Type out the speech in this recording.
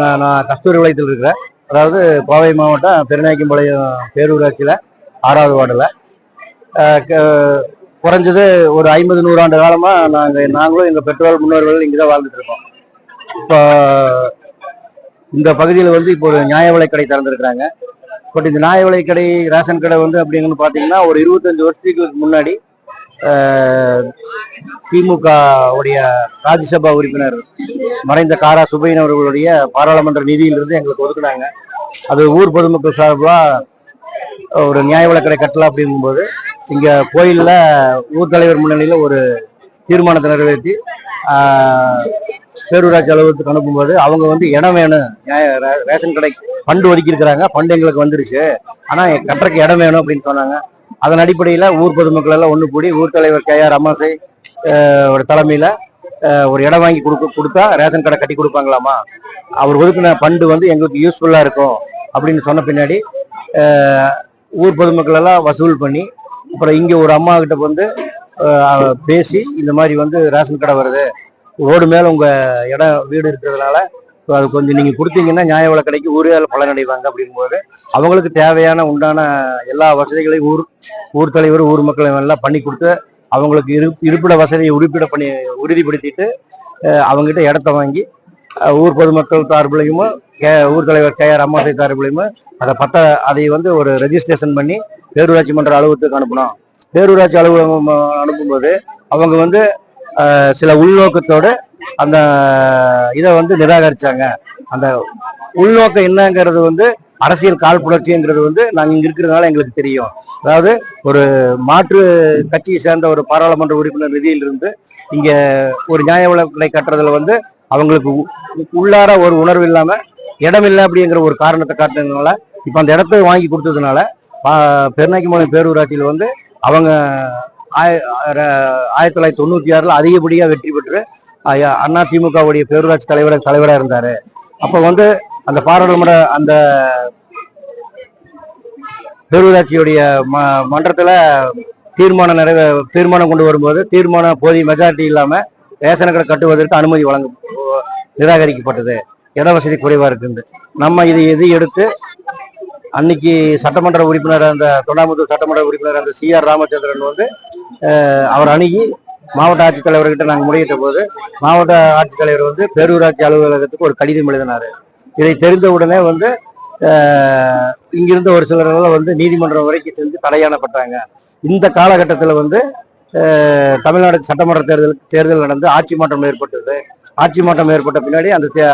நான் நான் கஸ்தூரி வளையத்தில் இருக்கிறேன். அதாவது கோவை மாவட்டம் பெருநாயக்கம்பாளையம் பேரூராட்சியில் ஆறாவது வார்டில். குறைஞ்சது ஒரு ஐம்பது நூறாண்டு காலமாக நாங்கள் நாங்களும் எங்கள் பெற்றோர் முன்னோர்கள் இங்கே தான் வாழ்ந்துட்டு இருக்கோம். இப்போ இந்த பகுதியில் வந்து இப்போ ஒரு நியாய விலைக்கடை திறந்துருக்குறாங்க. பட் இந்த நியாய விலைக்கடை ரேஷன் கடை வந்து அப்படிங்கன்னு பார்த்தீங்கன்னா ஒரு இருபத்தஞ்சு வருஷத்துக்கு முன்னாடி திமுக உடைய ராஜ்யசபா உறுப்பினர் மறைந்த காரா சுபையன் அவர்களுடைய பாராளுமன்ற நிதியிலிருந்து எங்களுக்கு ஒதுக்குனாங்க. அது ஊர் பொதுமக்கள் சார்பாக ஒரு நியாய விலைக்கடை கட்டலாம் அப்படிங்கும்போது இங்கே கோயிலில் ஊர் தலைவர் முன்னணியில் ஒரு தீர்மானத்தை நிறைவேற்றி பேரூராட்சி அலுவலகத்துக்கு அனுப்பும்போது அவங்க வந்து இடம் வேணும். நியாய ரேஷன் கடை ஃபண்டு ஒதுக்கி இருக்கிறாங்க ஃபண்டு எங்களுக்கு வந்துருச்சு. ஆனால் கட்டுறக்கு இடம் வேணும் அப்படின்னு சொன்னாங்க. அதன் அடிப்படையில் ஊர் பொதுமக்கள் எல்லாம் ஒன்று கூடி ஊர் தலைவர் கே ஆர் அம்மாசை ஒரு தலைமையில் ஒரு இடம் வாங்கி கொடுக்க கொடுத்தா ரேஷன் கடை கட்டி கொடுப்பாங்களாமா? அவர் ஒதுக்கின ஃபண்டு வந்து எங்களுக்கு யூஸ்ஃபுல்லாக இருக்கும் அப்படின்னு சொன்ன பின்னாடி ஊர் பொதுமக்கள் எல்லாம் வசூல் பண்ணி அப்புறம் இங்கே ஒரு அம்மா கிட்ட வந்து பேசி இந்த மாதிரி வந்து ரேஷன் கடை வருது. ரோடு மேலே உங்கள் இடம் வீடு இருக்கிறதுனால ஸோ அது கொஞ்சம் நீங்கள் கொடுத்தீங்கன்னா நியாய விலை கடைக்கு ஊரே அதில் பலனடைவாங்க அப்படிங்கும்போது அவங்களுக்கு தேவையான உண்டான எல்லா வசதிகளையும் ஊர் ஊர் தலைவர் ஊர் மக்கள் எல்லாம் பண்ணி கொடுத்து அவங்களுக்கு இரு இருப்பிட வசதியை உறுப்பிட பண்ணி உறுதிப்படுத்திட்டு அவங்ககிட்ட இடத்த வாங்கி ஊர் பொதுமக்கள் சார்பிலையும் கே ஊர் தலைவர் கே ஆர் அம்மாசை சார்பிலையும் அதை பத்த அதை வந்து ஒரு ரெஜிஸ்ட்ரேஷன் பண்ணி பேரூராட்சி மன்ற அலுவலகத்துக்கு அனுப்பணும். பேரூராட்சி அலுவலகம் அனுப்பும்போது அவங்க வந்து சில உள்நோக்கத்தோடு அந்த இதை வந்து நிராகரிச்சாங்க. அந்த உள்நோக்கம் என்னங்கிறது வந்து அரசியல் காழ்ப்புணர்ச்சிங்கிறது வந்து நாங்கள் இங்க இருக்கிறதுனால எங்களுக்கு தெரியும். அதாவது ஒரு மாற்று கட்சியை சேர்ந்த ஒரு பாராளுமன்ற உறுப்பினர் நிதியிலிருந்து இங்க ஒரு நியாய விலை கட்டுறதுல வந்து அவங்களுக்கு உள்ளார ஒரு உணர்வு இல்லாம இடம் இல்லை அப்படிங்கிற ஒரு காரணத்தை காட்டுனதுனால இப்போ அந்த இடத்த வாங்கி கொடுத்ததுனால பா- பேரூராட்சியில் வந்து அவங்க ஆய- ஆயிரத்தி தொள்ளாயிரத்தி தொண்ணூத்தி ஆறுல அதிகப்படியா வெற்றி பெற்று அண்ணா திமுகவுடைய பேரூராட்சி தலைவர தலைவராக இருந்தாரு. அப்ப வந்து அந்த பாராளுமன்ற அந்த பேரூராட்சியுடைய ம மன்றத்துல தீர்மானம் நிறைவே தீர்மானம் கொண்டு வரும்போது தீர்மானம் போதிய மெஜாரிட்டி இல்லாம ரேஷன்களை கட்டுவதற்கு அனுமதி வழங்க நிராகரிக்கப்பட்டது. இட வசதி குறைவா இருக்குது நம்ம இது எது எடுத்து அன்னைக்கு சட்டமன்ற உறுப்பினர் அந்த தொண்டாமுத்தூர் சட்டமன்ற உறுப்பினர் அந்த சி ஆர் ராமச்சந்திரன் வந்து அவர் அணுகி மாவட்ட ஆட்சித்தலைவர்கிட்ட நாங்கள் முறையிட்ட போது மாவட்ட ஆட்சித்தலைவர் வந்து பேரூராட்சி அலுவலகத்துக்கு ஒரு கடிதம் எழுதினாரு. இதை தெரிந்த உடனே வந்து அஹ், இங்கிருந்த ஒரு சிலரெல்லாம் வந்து நீதிமன்றம் வரைக்கும் சென்று தடையானப்பட்டாங்க இந்த காலகட்டத்தில் வந்து தமிழ்நாடு சட்டமன்ற தேர்தல் தேர்தல் நடந்து ஆட்சி மாற்றம் ஏற்பட்டது. ஆட்சி மாற்றம் ஏற்பட்ட பின்னாடி அந்த தே-